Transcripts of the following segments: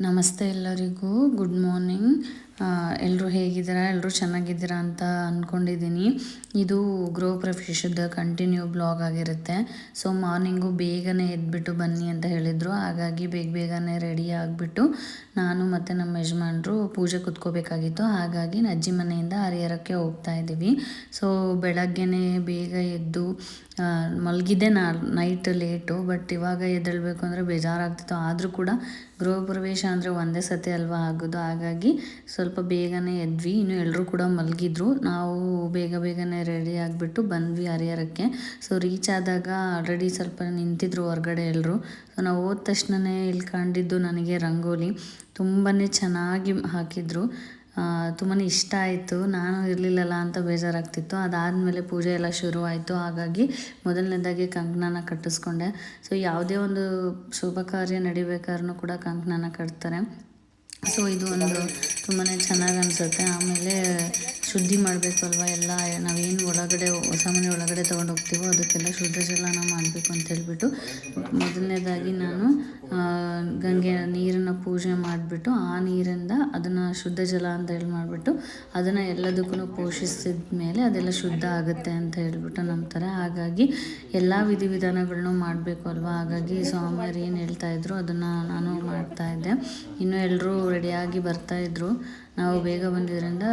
ನಮಸ್ತೆ ಎಲ್ಲರಿಗೂ good morning. ಎಲ್ಲರೂ ಹೇಗಿದ್ದೀರಾ? ಎಲ್ಲರೂ ಚೆನ್ನಾಗಿದ್ದೀರಾ ಅಂತ ಅಂದ್ಕೊಂಡಿದ್ದೀನಿ ಇದು ಗೃಹ ಪ್ರವೇಶದ ಕಂಟಿನ್ಯೂ ಬ್ಲಾಗ್ ಆಗಿರುತ್ತೆ. ಸೊ ಮಾರ್ನಿಂಗು ಬೇಗನೆ ಎದ್ಬಿಟ್ಟು ಬನ್ನಿ ಅಂತ ಹೇಳಿದರು. ಹಾಗಾಗಿ ಬೇಗ ಬೇಗನೆ ರೆಡಿ ಆಗಿಬಿಟ್ಟು ನಾನು ಮತ್ತು ನಮ್ಮ ಯಜಮಾನರು ಪೂಜೆ ಕುತ್ಕೋಬೇಕಾಗಿತ್ತು. ಹಾಗಾಗಿ ಅಜ್ಜಿ ಮನೆಯಿಂದ ಹರಿಹರಕ್ಕೆ ಹೋಗ್ತಾ ಇದ್ದೀವಿ. ಸೊ ಬೆಳಗ್ಗೆನೇ ಬೇಗ ಎದ್ದು ಮಲಗಿದೆ ನಾ ನೈಟ್ ಲೇಟು ಬಟ್ ಇವಾಗ ಎದ್ದೇಳಬೇಕು ಅಂದರೆ ಬೇಜಾರಾಗ್ತಿತ್ತು. ಆದರೂ ಕೂಡ ಗೃಹ ಪ್ರವೇಶ ಅಂದರೆ ಒಂದೇ ಸತಿ ಅಲ್ವಾ ಆಗೋದು. ಹಾಗಾಗಿ ಸ್ವಲ್ಪ ಬೇಗನೆ ಎದ್ವಿ, ಇನ್ನು ಎಲ್ಲರೂ ಕೂಡ ಮಲಗಿದ್ರು. ನಾವು ಬೇಗ ಬೇಗನೆ ರೆಡಿ ಆಗಿಬಿಟ್ಟು ಬಂದ್ವಿ ಹರಿಹರಕ್ಕೆ. ಸೊ ರೀಚ್ ಆದಾಗ ಆಲ್ರೆಡಿ ಸ್ವಲ್ಪ ನಿಂತಿದ್ರು ಹೊರಗಡೆ ಎಲ್ಲರೂ ಸೊ ನಾವು ಹೋದ ತಕ್ಷಣವೇ ಇಲ್ಲಿ ಕಂಡಿದ್ದು ನನಗೆ ರಂಗೋಲಿ. ತುಂಬಾ ಚೆನ್ನಾಗಿ ಹಾಕಿದ್ರು. ತುಂಬಾ ಇಷ್ಟ ಆಯಿತು. ನಾನು ಇರಲಿಲ್ಲಲ್ಲ ಅಂತ ಬೇಜಾರಾಗ್ತಿತ್ತು. ಅದಾದಮೇಲೆ ಪೂಜೆ ಎಲ್ಲ ಶುರುವಾಯಿತು. ಹಾಗಾಗಿ ಮೊದಲನೇದಾಗಿ ಕಂಕಣನ ಕಟ್ಟಿಸ್ಕೊಂಡೆ. ಸೊ ಯಾವುದೇ ಒಂದು ಶುಭ ಕಾರ್ಯ ನಡಿಬೇಕಾದ್ರೂ ಕೂಡ ಕಂಕಣನ ಕಟ್ತಾರೆ. ಸೊ ಇದು ಒಂದು ತುಂಬಾ ಚೆನ್ನಾಗಿ ಅನಿಸುತ್ತೆ. ಆಮೇಲೆ ಶುದ್ಧಿ ಮಾಡಬೇಕು ಅಲ್ವಾ ಎಲ್ಲ ನಾವೇನು ಒಳಗಡೆ ಹೊಸ ಮನೆ ಒಳಗಡೆ ತೊಗೊಂಡು ಹೋಗ್ತೀವೋ ಅದಕ್ಕೆಲ್ಲ ಶುದ್ಧ ಜಲನ ಮಾಡಬೇಕು ಅಂತ ಹೇಳ್ಬಿಟ್ಟು ಮೊದಲನೇದಾಗಿ ನಾನು ಗಂಗೆ ನೀರನ್ನು ಪೂಜೆ ಮಾಡಿಬಿಟ್ಟು ಆ ನೀರಿಂದ ಅದನ್ನು ಶುದ್ಧ ಜಲ ಅಂತ ಹೇಳಿ ಮಾಡಿಬಿಟ್ಟು ಅದನ್ನು ಎಲ್ಲದಕ್ಕೂ ಪೋಷಿಸಿದ ಮೇಲೆ ಅದೆಲ್ಲ ಶುದ್ಧ ಆಗುತ್ತೆ ಅಂತ ಹೇಳ್ಬಿಟ್ಟು ನಂಬ್ತಾರೆ ಹಾಗಾಗಿ ಎಲ್ಲ ವಿಧಿವಿಧಾನಗಳನ್ನೂ ಮಾಡಬೇಕು ಅಲ್ವಾ ಹಾಗಾಗಿ ಸ್ವಾಮಿಯರು ಏನು ಹೇಳ್ತಾ ಇದ್ರು ಅದನ್ನು ನಾನು ಮಾಡ್ತಾ ಇದ್ದೆ. ಇನ್ನು ಎಲ್ಲರೂ ರೆಡಿಯಾಗಿ ಬರ್ತಾಯಿದ್ರು ನಾವು ಬೇಗ ಬಂದಿದ್ದರಿಂದ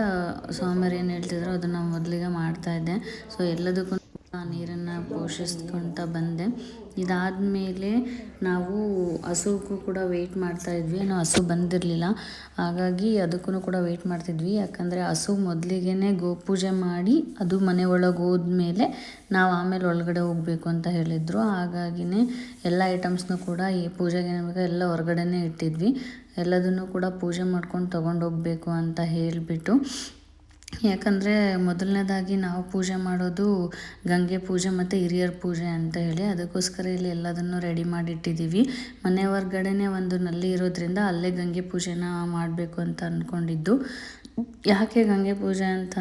ಸೋಮವಾರ ಏನು ಹೇಳ್ತಿದ್ರು ಅದನ್ನು ಮೊದಲಿಗೆ ಮಾಡ್ತಾಯಿದ್ದೆ ಸೊ ಎಲ್ಲದಕ್ಕೂ ನೀರನ್ನು ಪೋಷಿಸ್ಕೊತ ಬಂದೆ. ಇದಾದಮೇಲೆ ನಾವು ಹಸುಗೂ ಕೂಡ ವೆಯ್ಟ್ ಮಾಡ್ತಾ ಇದ್ವಿ. ನಾವು ಹಸು ಬಂದಿರಲಿಲ್ಲ. ಹಾಗಾಗಿ ಅದಕ್ಕೂ ಕೂಡ ವೆಯ್ಟ್ ಮಾಡ್ತಿದ್ವಿ. ಯಾಕಂದರೆ ಹಸು ಮೊದಲಿಗೆ ಗೋಪೂಜೆ ಮಾಡಿ ಅದು ಮನೆ ಒಳಗೆ ಹೋದ್ಮೇಲೆ ನಾವು ಆಮೇಲೆ ಒಳಗಡೆ ಹೋಗಬೇಕು ಅಂತ ಹೇಳಿದರು. ಹಾಗಾಗಿನೇ ಎಲ್ಲ ಐಟಮ್ಸ್ನೂ ಕೂಡ ಈ ಪೂಜೆಗೆ ನಮಗೆ ಎಲ್ಲ ಹೊರಗಡೆನೇ ಇಟ್ಟಿದ್ವಿ. ಎಲ್ಲದನ್ನು ಕೂಡ ಪೂಜೆ ಮಾಡ್ಕೊಂಡು ತೊಗೊಂಡು ಹೋಗಬೇಕು ಅಂತ ಹೇಳಿಬಿಟ್ಟು. ಯಾಕಂದರೆ ಮೊದಲನೇದಾಗಿ ನಾವು ಪೂಜೆ ಮಾಡೋದು ಗಂಗೆ ಪೂಜೆ ಮತ್ತು ಹಿರಿಯರ ಪೂಜೆ ಅಂತ ಹೇಳಿ ಅದಕ್ಕೋಸ್ಕರ ಇಲ್ಲಿ ಎಲ್ಲದನ್ನು ರೆಡಿ ಮಾಡಿಟ್ಟಿದ್ದೀವಿ. ಮನೆ ಹೊರ್ಗಡೆನೇ ಒಂದು ನಲ್ಲಿ ಇರೋದ್ರಿಂದ ಅಲ್ಲೇ ಗಂಗೆ ಪೂಜೆನ ಮಾಡಬೇಕು ಅಂತ ಅಂದ್ಕೊಂಡಿದ್ದು ಯಾಕೆ ಗಂಗೆ ಪೂಜೆ ಅಂತ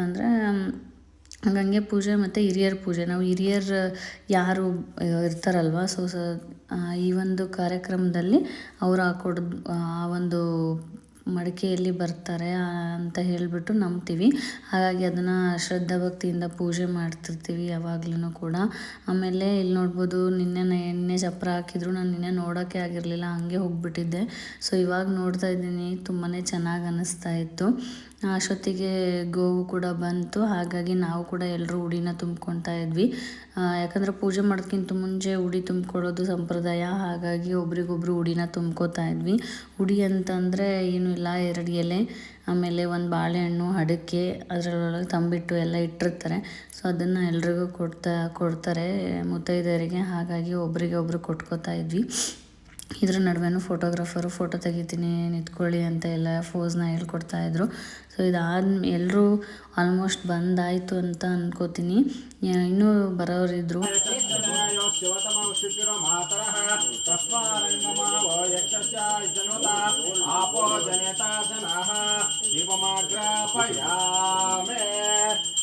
ಗಂಗೆ ಪೂಜೆ ಮತ್ತು ಹಿರಿಯರ ಪೂಜೆ. ನಾವು ಹಿರಿಯರು, ಯಾರು ಇರ್ತಾರಲ್ವ? ಸೊ ಸ ಈ ಒಂದು ಕಾರ್ಯಕ್ರಮದಲ್ಲಿ ಅವ್ರು ಹಾಕೊಡ್ ಆ ಒಂದು ಮಡಿಕೆಯಲ್ಲಿ ಬರ್ತಾರೆ ಅಂತ ಹೇಳಿಬಿಟ್ಟು ನಂಬ್ತೀವಿ. ಹಾಗಾಗಿ ಅದನ್ನು ಶ್ರದ್ಧಾ ಭಕ್ತಿಯಿಂದ ಪೂಜೆ ಮಾಡ್ತಿರ್ತೀವಿ ಯಾವಾಗ್ಲೂ ಕೂಡ. ಆಮೇಲೆ ಇಲ್ಲಿ ನೋಡ್ಬೋದು ನಿನ್ನೆ ಎಣ್ಣೆ ಚಪ್ರ ಹಾಕಿದ್ರು, ನಾನು ನಿನ್ನೆ ನೋಡೋಕ್ಕೆ ಆಗಿರಲಿಲ್ಲ, ಹಂಗೆ ಹೋಗ್ಬಿಟ್ಟಿದ್ದೆ. ಸೊ ಇವಾಗ ನೋಡ್ತಾ ಇದ್ದೀನಿ ತುಂಬಾ ಚೆನ್ನಾಗಿ ಅನ್ನಿಸ್ತಾ ಇತ್ತು. ಅಷ್ಟೊತ್ತಿಗೆ ಗೋವು ಕೂಡ ಬಂತು. ಹಾಗಾಗಿ ನಾವು ಕೂಡ ಎಲ್ಲರೂ ಉಡಿನ ತುಂಬ್ಕೊತಾ ಇದ್ವಿ. ಯಾಕಂದರೆ ಪೂಜೆ ಮಾಡೋದಕ್ಕಿಂತ ಮುಂಚೆ ಉಡಿ ತುಂಬ್ಕೊಳ್ಳೋದು ಸಂಪ್ರದಾಯ. ಹಾಗಾಗಿ ಒಬ್ರಿಗೊಬ್ರು ಉಡಿನ ತುಂಬ್ಕೋತಾ ಇದ್ವಿ. ಉಡಿ ಅಂತಂದರೆ ಏನೂ ಇಲ್ಲ, ಎರಡು ಎಲೆ, ಆಮೇಲೆ ಒಂದು ಬಾಳೆಹಣ್ಣು, ಅಡಿಕೆ ಅದರೊಳಗೆ ತಂಬಿಟ್ಟು ಎಲ್ಲ ಇಟ್ಟಿರ್ತಾರೆ. ಸೊ ಅದನ್ನು ಎಲ್ರಿಗೂ ಕೊಡ್ತಾ, ಕೊಡ್ತಾರೆ ಮುತ್ತೈದೆಯರಿಗೆ ಹಾಗಾಗಿ ಒಬ್ರಿಗೆ ಒಬ್ರು ಕೊಟ್ಕೋತಾ ಇದ್ವಿ. ಇದ್ರ ನಡುವೆನೂ ಫೋಟೋಗ್ರಾಫರು ಫೋಟೋ ತೆಗಿತೀನಿ, ನಿಂತ್ಕೊಳ್ಳಿ ಅಂತ ಎಲ್ಲ ಫೋಸ್ನ ಹೇಳ್ಕೊಡ್ತಾ ಇದ್ರು. ಸೊ ಇದಾದ ಎಲ್ಲರೂ ಆಲ್ಮೋಸ್ಟ್ ಬಂದಾಯಿತು ಅಂತ ಅನ್ಕೋತೀನಿ. ಇನ್ನೂ ಬರೋರಿದ್ರು.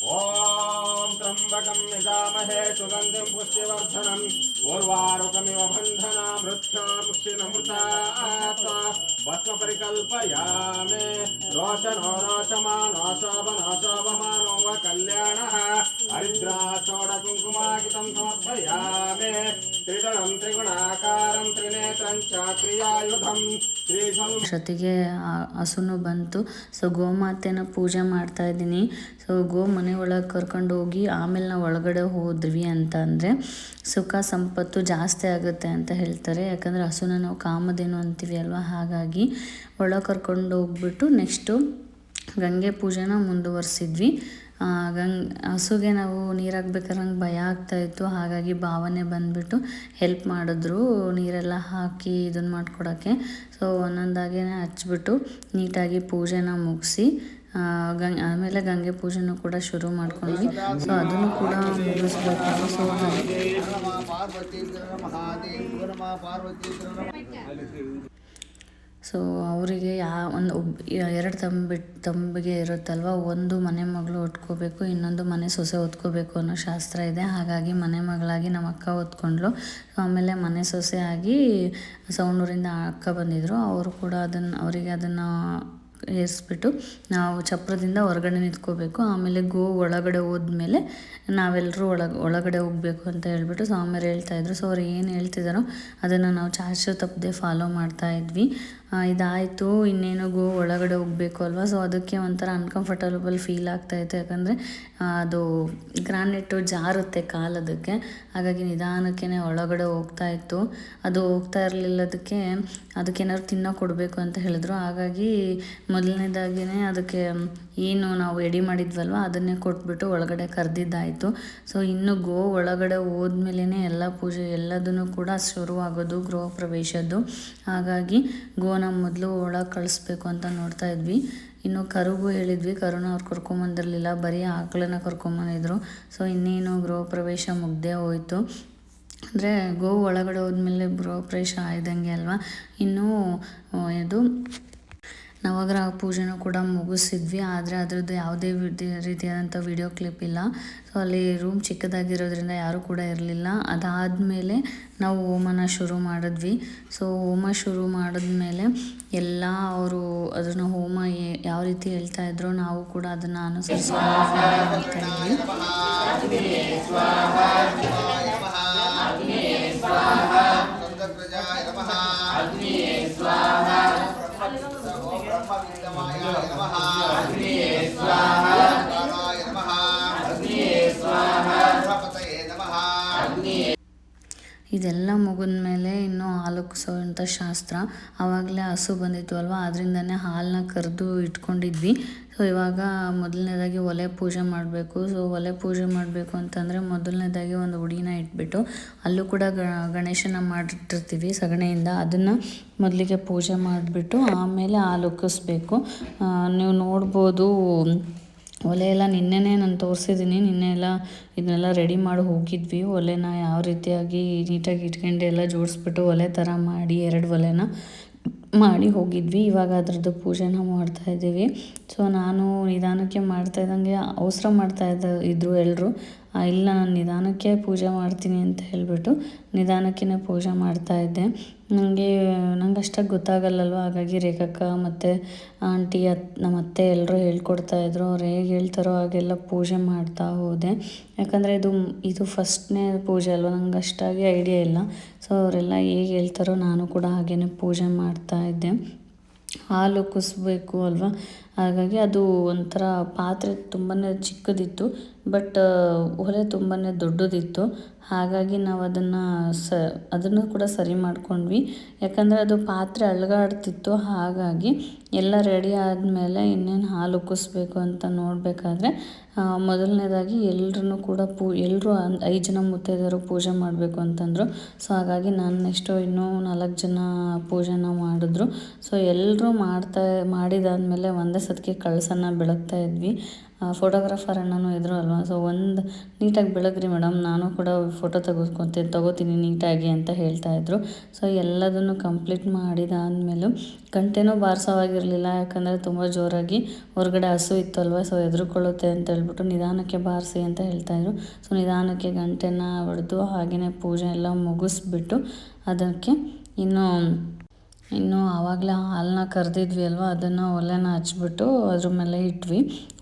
ಓಂ दक्षिणमृता भस्म परिकल्पयामि रोशनो रोशमानो शोभनो शोभमानो वा कल्याणः हरिद्रा षोडकुङ्कुमाकितं समर्पयामि ಆ ಹಸುನು ಬಂತು. ಸೊ ಗೋಮಾತೆನ ಪೂಜೆ ಮಾಡ್ತಾ ಇದ್ದೀನಿ. ಸೊ ಗೋ ಮನೆ ಒಳಗೆ ಕರ್ಕೊಂಡು ಹೋಗಿ ಆಮೇಲೆ ನಾವು ಒಳಗಡೆ ಹೋದ್ವಿ ಅಂತ ಅಂದರೆ ಸುಖ ಸಂಪತ್ತು ಜಾಸ್ತಿ ಆಗುತ್ತೆ ಅಂತ ಹೇಳ್ತಾರೆ. ಯಾಕಂದರೆ ಹಸುನ ನಾವು ಕಾಮಧೇನು ಅಂತೀವಿ ಅಲ್ವಾ? ಹಾಗಾಗಿ ಒಳಗೆ ಕರ್ಕೊಂಡು ಹೋಗ್ಬಿಟ್ಟು ನೆಕ್ಸ್ಟು ಗಂಗೆ ಪೂಜೆನ ಮುಂದುವರಿಸಿದ್ವಿ. ಗಂಗ್, ಹಸುಗೆ ನಾವು ನೀರು ಹಾಕ್ಬೇಕಾದ್ರೆ ನಂಗೆ ಭಯ ಆಗ್ತಾಯಿತ್ತು ಹಾಗಾಗಿ ಭಾವನೆ ಬಂದುಬಿಟ್ಟು ಹೆಲ್ಪ್ ಮಾಡಿದ್ರು ನೀರೆಲ್ಲ ಹಾಕಿ ಇದನ್ನು ಮಾಡ್ಕೊಡೋಕ್ಕೆ. ಸೊ ಒಂದೊಂದಾಗೇ ಹಚ್ಬಿಟ್ಟು ನೀಟಾಗಿ ಪೂಜೆನ ಮುಗಿಸಿ ಗಂಗೆ, ಆಮೇಲೆ ಗಂಗೆ ಪೂಜೆನೂ ಕೂಡ ಶುರು ಮಾಡ್ಕೊಂಡ್ವಿ. ಸೊ ಅದನ್ನು ಕೂಡ ಮುಗಿಸ್ಬೇಕು. ಸೊ ಹಾಗೆ ಸೊ ಅವರಿಗೆ ಯಾ, ಒಂದು ಒಬ್ಬ ಎರಡು ತಂಬಿ, ತಂಬಿಗೆ ಇರುತ್ತಲ್ವ? ಒಂದು ಮನೆ ಮಗಳು ಹೊತ್ಕೋಬೇಕು ಇನ್ನೊಂದು ಮನೆ ಸೊಸೆ ಹೊತ್ಕೋಬೇಕು ಅನ್ನೋ ಶಾಸ್ತ್ರ ಇದೆ. ಹಾಗಾಗಿ ಮನೆ ಮಗಳಾಗಿ ನಮ್ಮ ಅಕ್ಕ ಹೊತ್ಕೊಂಡ್ಲು ಆಮೇಲೆ ಮನೆ ಸೊಸೆ ಆಗಿ ಸೌಂಡೂರಿಂದ ಅಕ್ಕ ಬಂದಿದ್ದರು ಅವರು ಕೂಡ ಅದನ್ನು, ಅವರಿಗೆ ಅದನ್ನು ಏರಿಸ್ಬಿಟ್ಟು ನಾವು ಚಪ್ರದಿಂದ ಹೊರಗಡೆ ನಿಂತ್ಕೋಬೇಕು. ಆಮೇಲೆ ಗೋ ಒಳಗಡೆ ಹೋದ್ಮೇಲೆ ನಾವೆಲ್ಲರೂ ಒಳಗೆ, ಒಳಗಡೆ ಹೋಗಬೇಕು ಅಂತ ಹೇಳ್ಬಿಟ್ಟು ಸ್ವಾಮಿಯರು ಹೇಳ್ತಾಯಿದ್ರು ಸೊ ಅವ್ರು ಏನು ಹೇಳ್ತಿದ್ದಾರೋ ಅದನ್ನು ನಾವು ಚಾಚು ತಪ್ಪದೆ ಫಾಲೋ ಮಾಡ್ತಾ ಇದ್ವಿ. ಇದಾಯಿತು, ಇನ್ನೇನು ಗೋ ಒಳಗಡೆ ಹೋಗಬೇಕು ಅಲ್ವಾ? ಸೊ ಅದಕ್ಕೆ ಒಂಥರ ಅನ್ಕಂಫರ್ಟಬಲ್ ಫೀಲ್ ಆಗ್ತಾಯಿತ್ತು ಯಾಕಂದರೆ ಅದು ಗ್ರಾನೆಟ್ಟು ಜಾರುತ್ತೆ ಕಾಲದಕ್ಕೆ. ಹಾಗಾಗಿ ನಿಧಾನಕ್ಕೆ ಒಳಗಡೆ ಹೋಗ್ತಾ ಇತ್ತು. ಅದು ಹೋಗ್ತಾ ಇರಲಿಲ್ಲದಕ್ಕೆ ಅದಕ್ಕೇನಾದ್ರು ತಿನ್ನೋ ಕೊಡಬೇಕು ಅಂತ ಹೇಳಿದ್ರು. ಹಾಗಾಗಿ ಮೊದಲನೇದಾಗಿಯೇ ಅದಕ್ಕೆ ಏನು ನಾವು ಎಡಿ ಮಾಡಿದ್ವಲ್ವ? ಅದನ್ನೇ ಕೊಟ್ಬಿಟ್ಟು ಒಳಗಡೆ ಕರೆದಿದ್ದಾಯಿತು. ಸೊ ಇನ್ನು ಗೋ ಒಳಗಡೆ ಹೋದ್ಮೇಲೆ ಎಲ್ಲ ಪೂಜೆ ಎಲ್ಲದನ್ನು ಕೂಡ ಶುರುವಾಗೋದು, ಗೃಹ ಪ್ರವೇಶದ್ದು. ಹಾಗಾಗಿ ಗೋನ ಮೊದಲು ಒಳಗೆ ಕಳಿಸ್ಬೇಕು ಅಂತ ನೋಡ್ತಾ ಇದ್ವಿ. ಇನ್ನು ಕರುಗೂ ಹೇಳಿದ್ವಿ. ಕರುನ ಅವ್ರು ಕರ್ಕೊಂಬಂದಿರಲಿಲ್ಲ ಬರೀ ಆಕಳನ್ನ ಕರ್ಕೊಂಬಂದಿದ್ರು ಸೊ ಇನ್ನೇನು ಗೃಹ ಪ್ರವೇಶ ಮುಗ್ದೇ ಹೋಯಿತು. ಅಂದರೆ ಗೋ ಒಳಗಡೆ ಹೋದ್ಮೇಲೆ ಗೃಹ ಪ್ರವೇಶ ಆಯ್ದಂಗೆ ಅಲ್ವಾ? ಇನ್ನೂ ಇದು ನವಗ್ರಹ ಪೂಜೆನೂ ಕೂಡ ಮುಗಿಸಿದ್ವಿ, ಆದರೆ ಅದರದ್ದು ಯಾವುದೇ ರೀತಿಯಾದಂಥ ವಿಡಿಯೋ ಕ್ಲಿಪ್ ಇಲ್ಲ. ಸೊ ಅಲ್ಲಿ ರೂಮ್ ಚಿಕ್ಕದಾಗಿರೋದ್ರಿಂದ ಯಾರೂ ಕೂಡ ಇರಲಿಲ್ಲ. ಅದಾದಮೇಲೆ ನಾವು ಹೋಮನ ಶುರು ಮಾಡಿದ್ವಿ. ಸೊ ಹೋಮ ಶುರು ಮಾಡಿದ್ಮೇಲೆ ಎಲ್ಲ ಅವರು ಅದನ್ನು ಹೋಮ ಯಾವ ರೀತಿ ಹೇಳ್ತಾ ಇದ್ರು ನಾವು ಕೂಡ ಅದನ್ನು ಅನುಸರಿಸ್ಕೊಂಡು ಇದೆಲ್ಲ ಮುಗಿದ್ಮೇಲೆ ಇನ್ನೂ ಹಾಲು ಕುಸೋವಂಥ ಶಾಸ್ತ್ರ ಆವಾಗಲೇ ಹಸು ಬಂದಿತ್ತು ಅಲ್ವಾ? ಅದರಿಂದನೇ ಹಾಲನ್ನ ಕರೆದು ಇಟ್ಕೊಂಡಿದ್ವಿ. ಸೊ ಇವಾಗ ಮೊದಲನೇದಾಗಿ ಒಲೆ ಪೂಜೆ ಮಾಡಬೇಕು. ಸೊ ಒಲೆ ಪೂಜೆ ಮಾಡಬೇಕು ಅಂತಂದರೆ ಮೊದಲನೇದಾಗಿ ಒಂದು ಹುಡಿನ ಇಟ್ಬಿಟ್ಟು ಅಲ್ಲೂ ಕೂಡ ಗಣೇಶನ ಮಾಡಿಟ್ಟಿರ್ತೀವಿ ಸಗಣಿಯಿಂದ. ಅದನ್ನು ಮೊದಲಿಗೆ ಪೂಜೆ ಮಾಡಿಬಿಟ್ಟು ಆಮೇಲೆ ಹಾಲು ಉಕ್ಕಿಸ್ಬೇಕು. ನೀವು ನೋಡ್ಬೋದು, ಒಲೆ ಎಲ್ಲ ನಿನ್ನೆನೇ ನಾನು ತೋರಿಸಿದ್ದೀನಿ. ನಿನ್ನೆ ಎಲ್ಲ ಇದನ್ನೆಲ್ಲ ರೆಡಿ ಮಾಡಿ ಹೋಗಿದ್ವಿ. ಒಲೆನ ಯಾವ ರೀತಿಯಾಗಿ ನೀಟಾಗಿ ಇಟ್ಕೊಂಡು ಎಲ್ಲ ಜೋಡಿಸ್ಬಿಟ್ಟು ಒಲೆ ಥರ ಮಾಡಿ ಎರಡು ಒಲೆನ. ಮಾಡಿ ಹೋಗಿದ್ವಿ. ಇವಾಗ ಅದ್ರದ್ದು ಪೂಜೆನ ಮಾಡ್ತಾ ಇದ್ದೀವಿ. ಸೊ ನಾನು ನಿಧಾನಕ್ಕೆ ಮಾಡ್ತಾ ಇದ್ದಂಗೆ ಅವಸರ ಮಾಡ್ತಾ ಇದ್ದ ಇದ್ದರು ಎಲ್ಲರೂ ಇಲ್ಲ, ನಾನು ನಿಧಾನಕ್ಕೆ ಪೂಜೆ ಮಾಡ್ತೀನಿ ಅಂತ ಹೇಳಿಬಿಟ್ಟು ನಿಧಾನಕ್ಕೆ ಪೂಜೆ ಮಾಡ್ತಾ ಇದ್ದೆ. ನನಗೆ ನಂಗೆ ಅಷ್ಟಾಗಿ ಗೊತ್ತಾಗಲ್ಲಲ್ವ? ಹಾಗಾಗಿ ರೇಖಕ್ಕ ಮತ್ತು ಆಂಟಿ, ಅತ್, ನಮ್ಮ ಅತ್ತೆ ಎಲ್ಲರೂ ಹೇಳ್ಕೊಡ್ತಾ ಇದ್ರು. ಅವ್ರು ಹೇಗೆ ಹೇಳ್ತಾರೋ ಹಾಗೆಲ್ಲ ಪೂಜೆ ಮಾಡ್ತಾ ಹೋದೆ. ಯಾಕಂದರೆ ಇದು ಇದು ಫಸ್ಟ್ನೇ ಪೂಜೆ ಅಲ್ವ? ನಂಗೆ ಅಷ್ಟಾಗಿ ಐಡಿಯಾ ಇಲ್ಲ. ಸೊ ಅವರೆಲ್ಲ ಹೇಗೆ ಹೇಳ್ತಾರೋ ನಾನು ಕೂಡ ಹಾಗೇ ಪೂಜೆ ಮಾಡ್ತಾ ಇದ್ದೆ. ಹಾಲು ಕುಸಬೇಕು ಅಲ್ವಾ? ಹಾಗಾಗಿ ಅದು ಒಂಥರ ಪಾತ್ರೆ ತುಂಬಾ ಚಿಕ್ಕದಿತ್ತು. ಬಟ್ ಒಲೆ ತುಂಬಾ ದೊಡ್ಡದಿತ್ತು. ಹಾಗಾಗಿ ನಾವು ಅದನ್ನು ಸ, ಅದನ್ನು ಕೂಡ ಸರಿ ಮಾಡಿಕೊಂಡ್ವಿ. ಯಾಕಂದರೆ ಅದು ಪಾತ್ರೆ ಅಳಗಾಡ್ತಿತ್ತು, ಹಾಗಾಗಿ ಎಲ್ಲ ರೆಡಿ ಆದಮೇಲೆ ಇನ್ನೇನು ಹಾಲು ಉಕ್ಕಿಸ್ಬೇಕು ಅಂತ ನೋಡಬೇಕಾದ್ರೆ ಮೊದಲನೇದಾಗಿ ಎಲ್ಲರೂ ಕೂಡ ಪೂ ಎಲ್ಲರೂ ಐದು ಜನ ಮುತ್ತೈದೆಯರು ಪೂಜೆ ಮಾಡಬೇಕು ಅಂತಂದರು. ಸೊ, ಹಾಗಾಗಿ ನಾನು ನೆಕ್ಸ್ಟು ಇನ್ನೂ ನಾಲ್ಕು ಜನ ಪೂಜೆನ ಮಾಡಿದ್ರು. ಸೊ ಎಲ್ಲರೂ ಮಾಡ್ತಾ, ಮಾಡಿದಾದಮೇಲೆ ಒಂದೇ ಸತಿಗೆ ಕಳಸನ ಬೆಳಗ್ತಾ ಇದ್ವಿ. ಫೋಟೋಗ್ರಾಫರ್ ಅಣ್ಣನೂ ಇದ್ದರು ಅಲ್ವಾ? ಸೊ ಒಂದು ನೀಟಾಗಿ ಬೆಳಗ್ರಿ ಮೇಡಮ್ ನಾನು ಕೂಡ ಫೋಟೋ ತೆಗೆಸ್ಕೊತೀನಿ, ತಗೋತೀನಿ ನೀಟಾಗಿ ಅಂತ ಹೇಳ್ತಾ ಇದ್ದರು ಸೊ ಎಲ್ಲದನ್ನು ಕಂಪ್ಲೀಟ್ ಮಾಡಿದಾದ್ಮೇಲೂ ಗಂಟೆನೂ ಬಾರಿಸೋವಾಗಿರಲಿಲ್ಲ. ಯಾಕಂದರೆ ತುಂಬ ಜೋರಾಗಿ ಹೊರಗಡೆ ಹಸು ಅಲ್ವಾ ಸೊ ಎದುರುಕೊಳ್ಳುತ್ತೆ ಅಂತ ಹೇಳ್ಬಿಟ್ಟು ನಿಧಾನಕ್ಕೆ ಬಾರಿಸಿ ಅಂತ ಹೇಳ್ತಾಯಿದ್ರು ಸೊ ನಿಧಾನಕ್ಕೆ ಗಂಟೆನ ಹೊಡೆದು ಹಾಗೆಯೇ ಪೂಜೆ ಎಲ್ಲ ಮುಗಿಸ್ಬಿಟ್ಟು ಅದಕ್ಕೆ ಇನ್ನು ಇನ್ನು ಆವಾಗಲೇ ಹಾಲನ್ನ ಕರೆದಿದ್ವಿ ಅಲ್ವಾ, ಅದನ್ನು ಒಲೆನ ಹಚ್ಬಿಟ್ಟು ಅದ್ರ ಮೇಲೆ ಇಟ್ವಿ.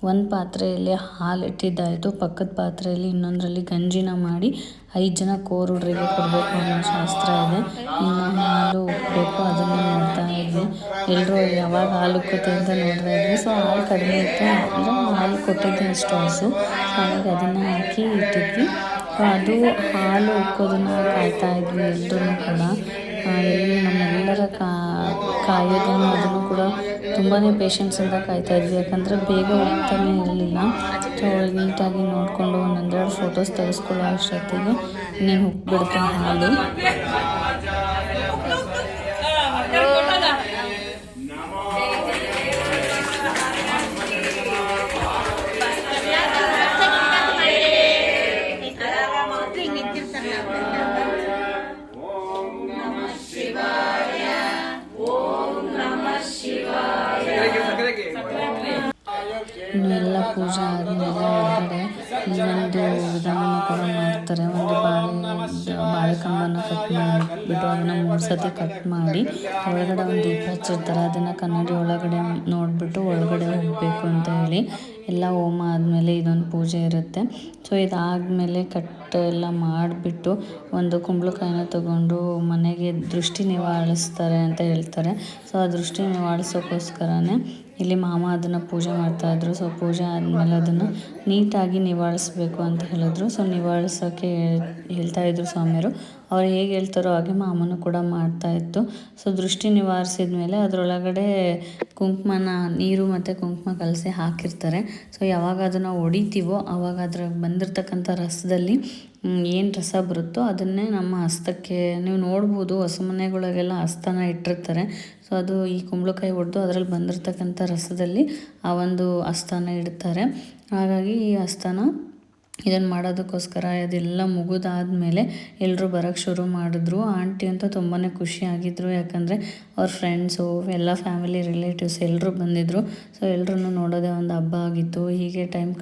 ಒಂದು ಪಾತ್ರೆಯಲ್ಲಿ ಹಾಲು ಇಟ್ಟಿದ್ದಾಯಿತು ಪಕ್ಕದ ಪಾತ್ರೆಯಲ್ಲಿ ಇನ್ನೊಂದರಲ್ಲಿ ಗಂಜಿನ ಮಾಡಿ ಐದು ಜನ ಕೋರ್ ಹುಡ್ರಿಗೆ ಕೊಡಬೇಕು ಅನ್ನೋ ಶಾಸ್ತ್ರ ಇದೆ. ಇನ್ನು ಹಾಲು ಉಕ್ಕಬೇಕು ಅದನ್ನು ನೋಡ್ತಾ ಇದ್ವಿ. ಎಲ್ಲರೂ ಯಾವಾಗ ಹಾಲು ಉಕ್ಕುತ್ತೆ ಅಂತ ನೋಡ್ತಾ ಇದ್ವಿ. ಸೊ ಹಾಲು ಕಡಿಮೆ ಇತ್ತು ಅಂದರೆ ಹಾಲು ಕೊಟ್ಟಿದ್ದೆ ಅಷ್ಟು ಹಸು. ಹಾಗಾಗಿ ಅದನ್ನು ಹಾಕಿ ಇಟ್ಟಿದ್ವಿ. ಅದು ಹಾಲು ಉಕ್ಕೋದನ್ನು ಕಾಯ್ತಾ ಇದ್ವಿ ಎಲ್ಲರೂ ಕೂಡ. ಎಲ್ಲಿ ನಮ್ಮೆಲ್ಲರ ಕಾಯೋದನ್ನು ಅದನ್ನು ಕೂಡ ತುಂಬಾ ಪೇಷನ್ಸಿಂದ ಕಾಯ್ತಾ ಇದ್ವಿ. ಯಾಕಂದರೆ ಬೇಗ ಹೋಗ್ತಾನೆ ಇರಲಿಲ್ಲ. ಸೊ ನೀಟಾಗಿ ನೋಡಿಕೊಂಡು ಒಂದೊಂದೆರಡು ಫೋಟೋಸ್ ತೆಗೆಸ್ಕೊಳ್ಳೋ ಅಷ್ಟೊತ್ತಿಗೆ ಇನ್ನೇನು ಹೋಗ್ಬಿಡ್ತು ಹಾಲು ಸತಿ ಕಟ್ ಮಾಡಿ ಒಳಗಡೆ ಒಂದು ದೀಪ ಹಚ್ಚಿರ್ತಾರೆ ಅದನ್ನು ಕನ್ನಡಿ ಒಳಗಡೆ ನೋಡಿಬಿಟ್ಟು ಒಳಗಡೆ ಹೋಗಬೇಕು ಅಂತ ಹೇಳಿ ಎಲ್ಲ ಹೋಮ ಆದಮೇಲೆ ಇದೊಂದು ಪೂಜೆ ಇರುತ್ತೆ. ಸೊ ಇದಾದಮೇಲೆ ಕಟ್ ಎಲ್ಲ ಮಾಡಿಬಿಟ್ಟು ಒಂದು ಕುಂಬಳಕಾಯಿನ ತಗೊಂಡು ಮನೆಗೆ ದೃಷ್ಟಿ ನಿವಾರಿಸ್ತಾರೆ ಅಂತ ಹೇಳ್ತಾರೆ. ಸೊ ಆ ದೃಷ್ಟಿ ನಿವಾರಿಸೋಕ್ಕೋಸ್ಕರನೇ ಇಲ್ಲಿ ಮಾಮ ಅದನ್ನು ಪೂಜೆ ಮಾಡ್ತಾಯಿದ್ರು ಸೊ ಪೂಜೆ ಆದಮೇಲೆ ಅದನ್ನು ನೀಟಾಗಿ ನಿವಾರಿಸ್ಬೇಕು ಅಂತ ಹೇಳಿದ್ರು. ಸೊ ನಿವಾರಿಸೋಕ್ಕೆ ಹೇಳ್ತಾಯಿದ್ರು ಸ್ವಾಮಿಯವರು. ಅವ್ರು ಹೇಗೆ ಹೇಳ್ತಾರೋ ಹಾಗೆ ಮಾಮನು ಕೂಡ ಮಾಡ್ತಾಯಿತ್ತು ಸೊ ದೃಷ್ಟಿ ನಿವಾರಿಸಿದ ಮೇಲೆ ಅದರೊಳಗಡೆ ಕುಂಕುಮನ ನೀರು ಮತ್ತು ಕುಂಕುಮ ಕಲಸಿ ಹಾಕಿರ್ತಾರೆ. ಸೊ ಯಾವಾಗ ಅದನ್ನು ಹೊಡಿತೀವೋ ಆವಾಗ ಅದ್ರ ಬಂದಿರತಕ್ಕಂಥ ರಸದಲ್ಲಿ ಏನು ರಸ ಬರುತ್ತೋ ಅದನ್ನೇ ನಮ್ಮ ಹಸ್ತಕ್ಕೆ, ನೀವು ನೋಡ್ಬೋದು, ಹೊಸ ಮನೆಗಳಿಗೆಲ್ಲ ಹಸ್ತನ ಇಟ್ಟಿರ್ತಾರೆ. ಸೊ ಅದು ಈ ಕುಂಬಳಕಾಯಿ ಹೊಡೆದು ಅದರಲ್ಲಿ ಬಂದಿರತಕ್ಕಂಥ ರಸದಲ್ಲಿ ಆ ಒಂದು ಹಸ್ತನ ಇಡ್ತಾರೆ. ಹಾಗಾಗಿ ಈ ಹಸ್ತನ ಇದನ್ನು ಮಾಡೋದಕ್ಕೋಸ್ಕರ ಅದೆಲ್ಲ ಮುಗಿದಾದ್ಮೇಲೆ ಎಲ್ಲರೂ ಬರೋಕ್ಕೆ ಶುರು ಮಾಡಿದ್ರು. ಆಂಟಿ ಅಂತೂ ತುಂಬಾ ಖುಷಿಯಾಗಿದ್ದರು ಯಾಕಂದರೆ ಅವ್ರ ಫ್ರೆಂಡ್ಸು ಎಲ್ಲ ಫ್ಯಾಮಿಲಿ ರಿಲೇಟಿವ್ಸ್ ಎಲ್ಲರೂ ಬಂದಿದ್ದರು ಸೊ ಎಲ್ಲರೂ ನೋಡೋದೇ ಒಂದು ಹಬ್ಬ ಆಗಿತ್ತು. ಹೀಗೆ ಟೈಮ್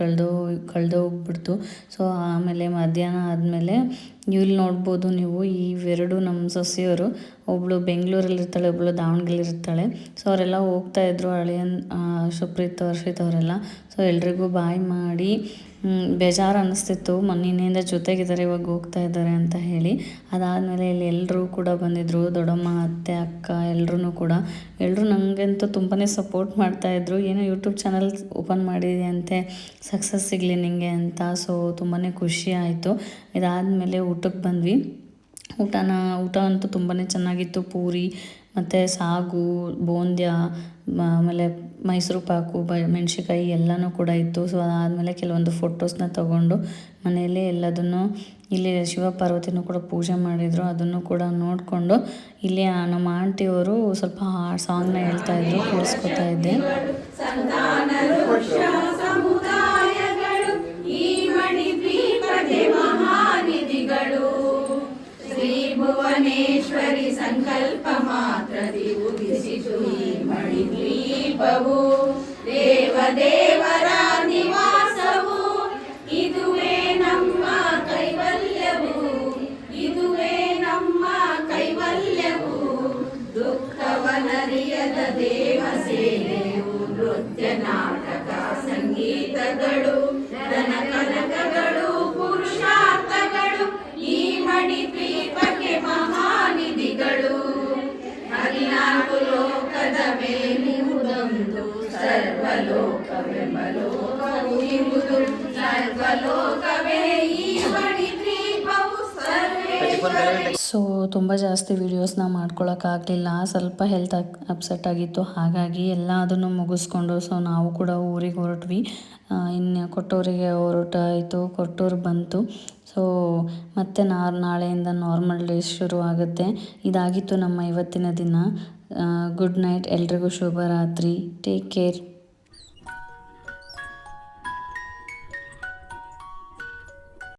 ಕಳೆದು ಹೋಗ್ಬಿಡ್ತು. ಸೊ ಆಮೇಲೆ ಮಧ್ಯಾಹ್ನ ಆದಮೇಲೆ ಇಲ್ಲಿ ನೋಡ್ಬೋದು ನೀವು, ಇವೆರಡು ನಮ್ಮ ಸೊಸೆಯವರು. ಒಬ್ಬಳು ಬೆಂಗಳೂರಲ್ಲಿರ್ತಾಳೆ ಒಬ್ಬಳು ದಾವಣಗೆರೆಲಿರ್ತಾಳೆ ಸೊ ಅವರೆಲ್ಲ ಹೋಗ್ತಾಯಿದ್ರು ಅಳಿಯನ್ ಸುಪ್ರೀತ್ ವರ್ಷಿತ್ ಅವರೆಲ್ಲ. ಸೊ ಎಲ್ರಿಗೂ ಬಾಯ್ ಮಾಡಿ ಬೇಜಾರು ಅನ್ನಿಸ್ತಿತ್ತು ಮೊನ್ನೆಯಿಂದ ಜೊತೆಗಿದ್ದಾರೆ, ಇವಾಗ ಹೋಗ್ತಾ ಇದ್ದಾರೆ ಅಂತ ಹೇಳಿ. ಅದಾದಮೇಲೆ ಇಲ್ಲಿ ಎಲ್ಲರೂ ಕೂಡ ಬಂದಿದ್ದರು ದೊಡ್ಡಮ್ಮ, ಅತ್ತೆ, ಅಕ್ಕ ಎಲ್ಲರೂ ಕೂಡ. ಎಲ್ಲರೂ ನನಗಂತೂ ತುಂಬಾ ಸಪೋರ್ಟ್ ಮಾಡ್ತಾಯಿದ್ರು ಏನೋ ಯೂಟ್ಯೂಬ್ ಚಾನಲ್ ಓಪನ್ ಮಾಡಿದೆಯಂತೆ ಸಕ್ಸಸ್ ಸಿಗಲಿ ನಿನಗೆ ಅಂತ. ಸೊ ತುಂಬಾ ಖುಷಿ ಆಯಿತು. ಇದಾದಮೇಲೆ ಊಟಕ್ಕೆ ಬಂದ್ವಿ. ಊಟನ, ಊಟ ಅಂತೂ ತುಂಬಾ ಚೆನ್ನಾಗಿತ್ತು. ಪೂರಿ, ಮತ್ತು ಸಾಗು, ಬೋಂದ್ಯ ಆಮೇಲೆ ಮೈಸೂರು ಪಾಕು, ಬ, ಮೆಣ್ಸಿನ್ಕಾಯಿ ಎಲ್ಲನೂ ಕೂಡ ಇತ್ತು. ಸೊ ಅದಾದಮೇಲೆ ಕೆಲವೊಂದು ಫೋಟೋಸ್ನ ತೊಗೊಂಡು ಮನೆಯಲ್ಲೇ ಎಲ್ಲದನ್ನು ಇಲ್ಲಿ ಶಿವಪಾರ್ವತಿನೂ ಕೂಡ ಪೂಜೆ ಮಾಡಿದರು. ಅದನ್ನು ಕೂಡ ನೋಡಿಕೊಂಡು ಇಲ್ಲಿ ನಮ್ಮ ಆಂಟಿಯವರು ಸ್ವಲ್ಪ ಸಾಂಗ್ನ ಹೇಳ್ತಾಯಿದ್ರು ಕೇಳಿಸ್ಕೊತಾ ಇದ್ದೆ. ಮಾತ್ರದಿ ಉದಿಸಿತು ಈ ಮಣಿದ್ವೀಪವು. ದೇವದೇವರ ನಿವಾಸವು. ಇದುವೇ ನಮ್ಮ ಕೈವಲ್ಯವು. ಇದುವೇ ನಮ್ಮ ಕೈವಲ್ಯವು. ದುಃಖವನರಿಯದ ದೇವ ಸೇವೆಯು ನೃತ್ಯ ನಾಟಕ ಸಂಗೀತಗಳು. ತುಂಬ ಜಾಸ್ತಿ ವೀಡಿಯೋಸ್ನ ಮಾಡ್ಕೊಳ್ಳೋಕ್ಕಾಗಲಿಲ್ಲ ಸ್ವಲ್ಪ ಹೆಲ್ತ್ ಅಪ್ಸೆಟ್ ಆಗಿತ್ತು. ಹಾಗಾಗಿ ಎಲ್ಲ ಅದನ್ನು ಮುಗಿಸ್ಕೊಂಡು ಸೊ ನಾವು ಕೂಡ ಊರಿಗೆ ಹೊರಟ್ವಿ. ಇನ್ನು ಕೊಟ್ಟೂರಿಗೆ ಹೊರಟಾಯಿತು ಕೊಟ್ಟೂರು ಬಂತು. ಸೊ ಮತ್ತೆ ನಾ, ನಾಳೆಯಿಂದ ನಾರ್ಮಲ್ ಡೇಸ್ ಶುರು ಆಗುತ್ತೆ. ಇದಾಗಿತ್ತು ನಮ್ಮ ಇವತ್ತಿನ ದಿನ. ಗುಡ್ ನೈಟ್ ಎಲ್ರಿಗೂ ಶುಭರಾತ್ರಿ. Take care